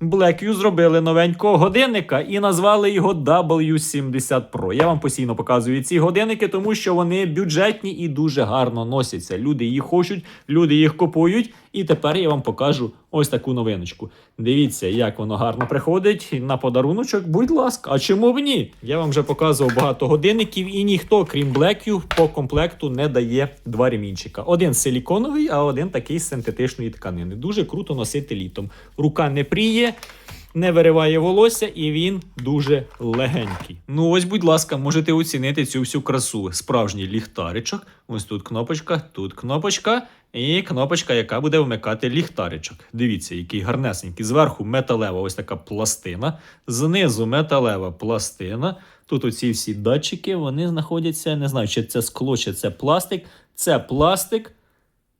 Blackview зробили новенького годинника і назвали його W70 Pro. Я вам постійно показую ці годинники, тому що вони бюджетні і дуже гарно носяться. Люди їх хочуть, люди їх купують. І тепер я вам покажу ось таку новиночку. Дивіться, як воно гарно приходить на подаруночок. Будь ласка, а чому б ні? Я вам вже показував багато годинників, і ніхто, крім Блеків, по комплекту не дає два ремінчика. Один силіконовий, а один такий з синтетичної тканини. Дуже круто носити літом. Рука не пріє. Не вириває волосся, і він дуже легенький. Ну ось, будь ласка, можете оцінити цю всю красу. Справжній ліхтаричок. Ось тут кнопочка, тут кнопочка, і кнопочка, яка буде вмикати ліхтаричок. Дивіться, який гарнесенький. Зверху металева ось така пластина, знизу металева пластина. Тут оці всі датчики, вони знаходяться, не знаю, чи це скло, чи це пластик. Це пластик.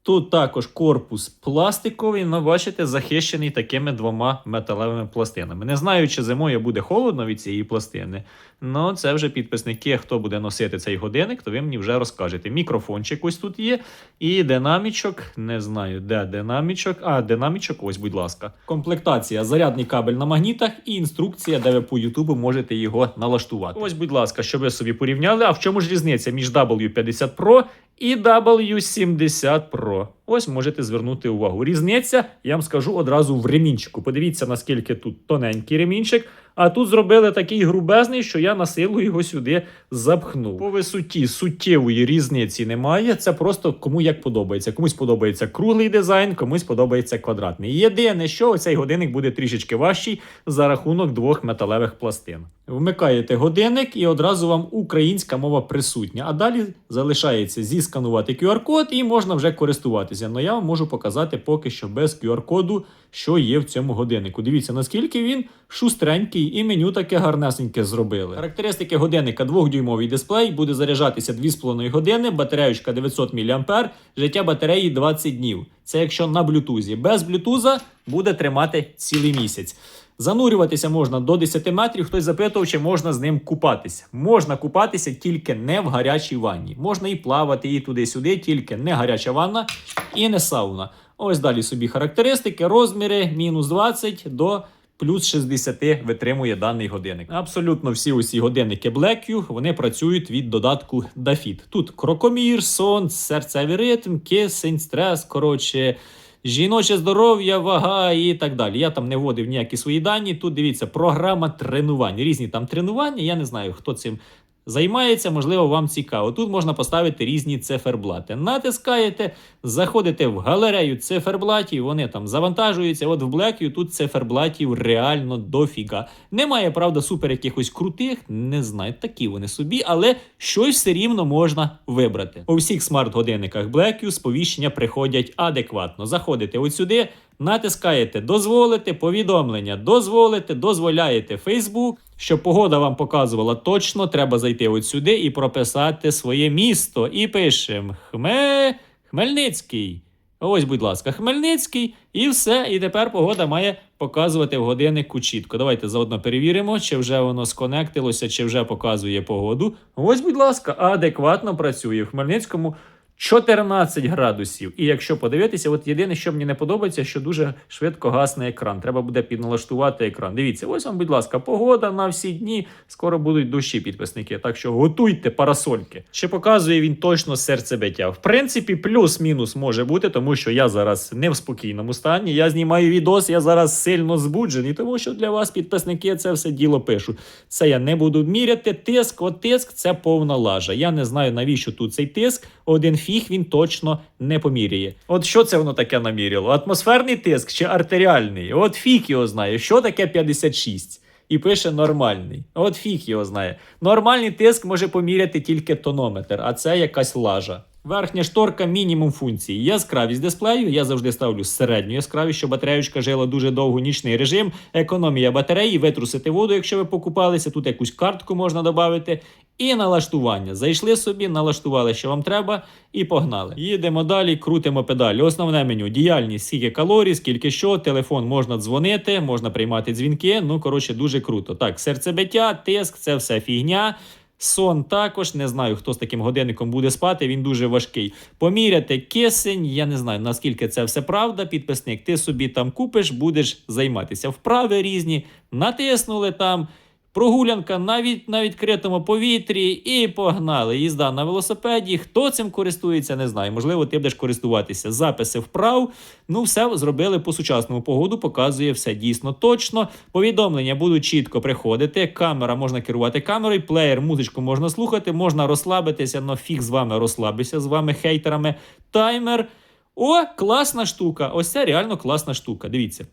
Тут також корпус пластиковий, але бачите, захищений такими двома металевими пластинами. Не знаю, чи зимою буде холодно від цієї пластини. Ну, це вже підписники, хто буде носити цей годинник, то ви мені вже розкажете. Мікрофончик ось тут є. І динамічок. Не знаю, де динамічок. А, динамічок, ось, будь ласка. Комплектація, зарядний кабель на магнітах і інструкція, де ви по Ютубу можете його налаштувати. Ось, будь ласка, щоб ви собі порівняли. А в чому ж різниця між W50 Pro і W70 Pro. Ось можете звернути увагу. Різниця, я вам скажу одразу в ремінчику. Подивіться, наскільки тут тоненький ремінчик. А тут зробили такий грубезний, що я на силу його сюди запхнув. По висоті суттєвої різниці немає. Це просто кому як подобається. Комусь подобається круглий дизайн, комусь подобається квадратний. Єдине, що цей годинник буде трішечки важчий за рахунок двох металевих пластин. Вмикаєте годинник і одразу вам українська мова присутня. А далі залишається зісканувати QR-код і можна вже користуватися. Но я вам можу показати поки що без QR-коду, що є в цьому годиннику. Дивіться, наскільки він шустренький і меню таке гарнесеньке зробили. Характеристики годинника: 2-дюймовий дисплей, буде заряджатися 2,5 години, батареючка 900 мА, життя батареї 20 днів. Це якщо на блютузі. Без блютуза буде тримати цілий місяць. Занурюватися можна до 10 метрів. Хтось запитував, чи можна з ним купатися. Можна купатися тільки не в гарячій ванні. Можна і плавати, і туди-сюди, тільки не гаряча ванна і не сауна. Ось далі собі характеристики, розміри мінус 20 до плюс 60 витримує даний годинник. Абсолютно всі усі годинники Blackview, вони працюють від додатку DAFIT. Тут крокомір, сон, серцевий ритм, кисень, стрес, коротше. Жіноче здоров'я, вага і так далі. Я там не вводив ніякі свої дані. Тут дивіться, програма тренувань. Різні там тренування. Я не знаю, хто цим займається, можливо, вам цікаво. Тут можна поставити різні циферблати. Натискаєте, заходите в галерею циферблатів, вони там завантажуються. От в Blackview тут циферблатів реально дофіга. Немає, правда, супер якихось крутих, не знаю, такі вони собі, але щось все рівно можна вибрати. У всіх смарт-годинниках Blackview сповіщення приходять адекватно. Заходите от сюди. Натискаєте дозволити повідомлення, дозволите, дозволяєте Facebook. Щоб погода вам показувала точно, треба зайти от сюди і прописати своє місто. І пишемо Хме... Хмельницький. Ось, будь ласка, Хмельницький, і все. І тепер погода має показувати в годиннику чітко. Давайте заодно перевіримо, чи вже воно сконектилося, чи вже показує погоду. Ось, будь ласка, адекватно працює в Хмельницькому. 14 градусів. І якщо подивитися, от єдине, що мені не подобається, що дуже швидко гасне екран. Треба буде підналаштувати екран. Дивіться, ось вам, будь ласка, погода на всі дні. Скоро будуть дощі підписники. Так що готуйте парасольки. Чи показує він точно серцебиття? В принципі, плюс-мінус може бути, тому що я зараз не в спокійному стані. Я знімаю відос, я зараз сильно збуджений, тому що для вас підписники це все діло пишу. Це я не буду міряти. Тиск, от тиск це повна лажа. Я не знаю, навіщо тут цей тиск. Один фіг він точно не поміряє. От що це воно таке наміряло? Атмосферний тиск чи артеріальний? От фіг його знає, що таке 56. І пише нормальний. От фіг його знає. Нормальний тиск може поміряти тільки тонометр, а це якась лажа. Верхня шторка мінімум функцій. Яскравість дисплею. Я завжди ставлю середню яскравість, щоб батареючка жила дуже довго нічний режим. Економія батареї, витрусити воду, якщо ви покупалися. Тут якусь картку можна додати. І налаштування. Зайшли собі, налаштували, що вам треба, і погнали. Їдемо далі, крутимо педалі. Основне меню: діяльність, скільки калорій, скільки що, телефон можна дзвонити, можна приймати дзвінки. Ну, коротше, дуже круто. Так, серцебиття, тиск, це все фігня. Сон також не знаю, хто з таким годинником буде спати. Він дуже важкий. Поміряти кисень. Я не знаю наскільки це все правда. Підписник, ти собі там купиш, будеш займатися. Вправи різні, натиснули там. Прогулянка на, на відкритому повітрі і погнали. Їзда на велосипеді. Хто цим користується, не знаю. Можливо, ти будеш користуватися. Записи вправ. Ну, все зробили по сучасному погоду, показує все дійсно точно. Повідомлення будуть чітко приходити. Камера можна керувати камерою, плеєр, музичку можна слухати, можна розслабитися, но фіг з вами розслабися, з вами хейтерами. Таймер. О, класна штука! Ось це реально класна штука. Дивіться.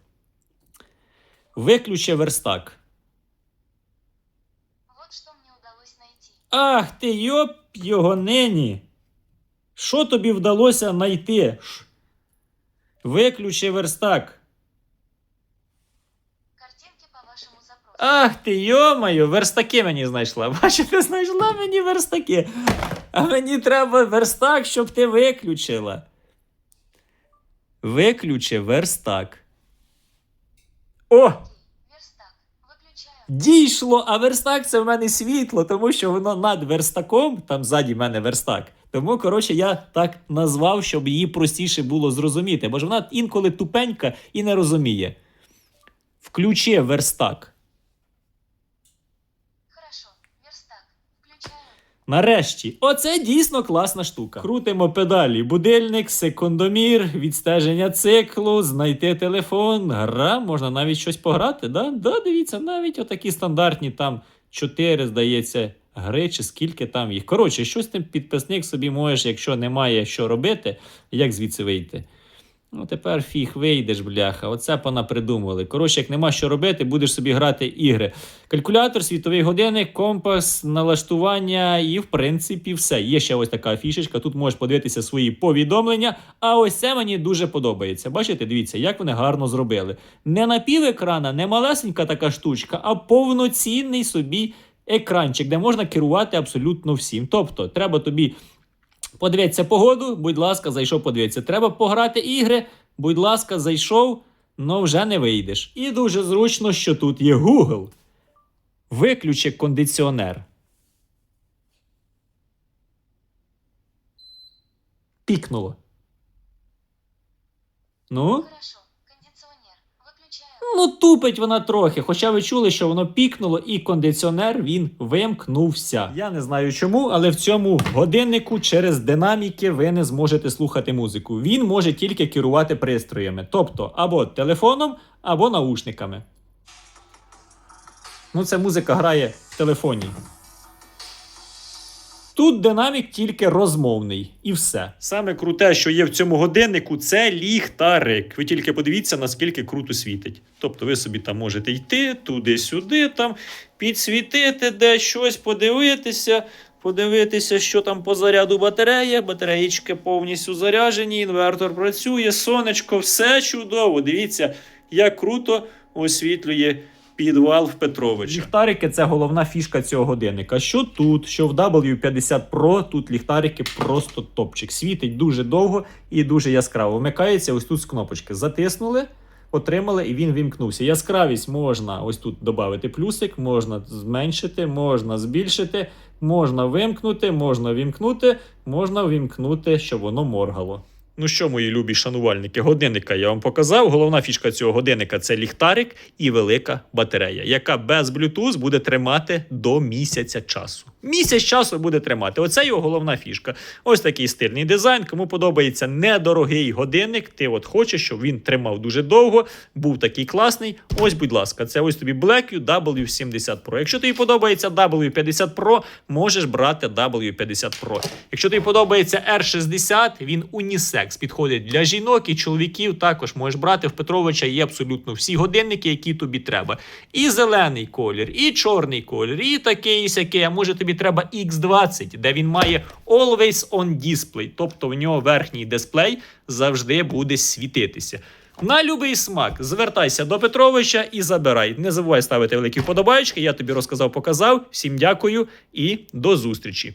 Виключи верстак. Ах ти йоп його нині. Що тобі вдалося знайти? Виключи верстак. Картинки по вашему запросу. Ах ти йомаю, верстаки мені знайшла. Бачите, знайшла мені верстаки. А мені треба верстак, щоб ти виключила. Виключи верстак. О! Дійшло, а верстак це в мене світло, тому що воно над верстаком, там ззаді в мене верстак. Тому, коротше, я так назвав, щоб її простіше було зрозуміти, бо ж вона інколи тупенька і не розуміє. Включи верстак. Хорошо. Верстак. Включаю. Нарешті, оце дійсно класна штука. Крутимо педалі, будильник, секундомір, відстеження циклу, знайти телефон, гра, можна навіть щось пограти. Да? Да, дивіться, навіть отакі стандартні там 4, здається, гри, чи скільки там їх. Коротше, щось тим підписник собі можеш, якщо немає що робити, як звідси вийти. Ну, тепер фіг вийдеш, бляха. Оце понапридумували. Коротше, як нема що робити, будеш собі грати ігри. Калькулятор, світовий годинник, компас, налаштування і, в принципі, все. Є ще ось така фішечка. Тут можеш подивитися свої повідомлення. А ось це мені дуже подобається. Бачите, дивіться, як вони гарно зробили. Не на пів екрана, не малесенька така штучка, а повноцінний собі екранчик, де можна керувати абсолютно всім. Тобто, треба тобі подивитися погоду, будь ласка, зайшов подивитися. Треба пограти ігри, будь ласка, зайшов, но вже не вийдеш. І дуже зручно, що тут є Google. Виключи кондиціонер. Пікнуло. Ну? Хорошо. Ну, тупить вона трохи. Хоча ви чули, що воно пікнуло, і кондиціонер він вимкнувся. Я не знаю чому, але в цьому годиннику через динаміки ви не зможете слухати музику. Він може тільки керувати пристроями, тобто або телефоном, або наушниками. Ну, це музика грає в телефоні. Тут динамік тільки розмовний, і все. Саме круте, що є в цьому годиннику, це ліхтарик. Ви тільки подивіться, наскільки круто світить. Тобто ви собі там можете йти туди-сюди, там підсвітити де щось, подивитися, подивитися, що там по заряду батарея. Батареїчки повністю заряджені, інвертор працює, сонечко, все чудово. Дивіться, як круто освітлює підвал в Петровича. Ліхтарики це головна фішка цього годинника. Що тут, що в W50 Pro, тут ліхтарики просто топчик. Світить дуже довго і дуже яскраво. Вмикається ось тут з кнопочки. Затиснули. Отримали і він вімкнувся. Яскравість можна ось тут додати плюсик, можна зменшити, можна збільшити, можна вимкнути, можна вімкнути, можна вімкнути, щоб воно моргало. Ну що, мої любі шанувальники, годинника я вам показав. Головна фішка цього годинника це ліхтарик і велика батарея, яка без Bluetooth буде тримати до місяця часу. Місяць часу буде тримати. Оце його головна фішка. Ось такий стильний дизайн. Кому подобається недорогий годинник, ти от хочеш, щоб він тримав дуже довго, був такий класний. Ось, будь ласка, це ось тобі Blackview W70 Pro. Якщо тобі подобається W50 Pro, можеш брати W50 Pro. Якщо тобі подобається R60, він унісекс, підходить для жінок і чоловіків. Також можеш брати в Петровича є абсолютно всі годинники, які тобі треба. І зелений колір, і чорний колір, і такий, і сякий. А може тобі треба X20, де він має Always on Display, тобто в нього верхній дисплей завжди буде світитися. На любий смак звертайся до Петровича і забирай. Не забувай ставити великі вподобайки. Я тобі розказав, показав. Всім дякую і до зустрічі.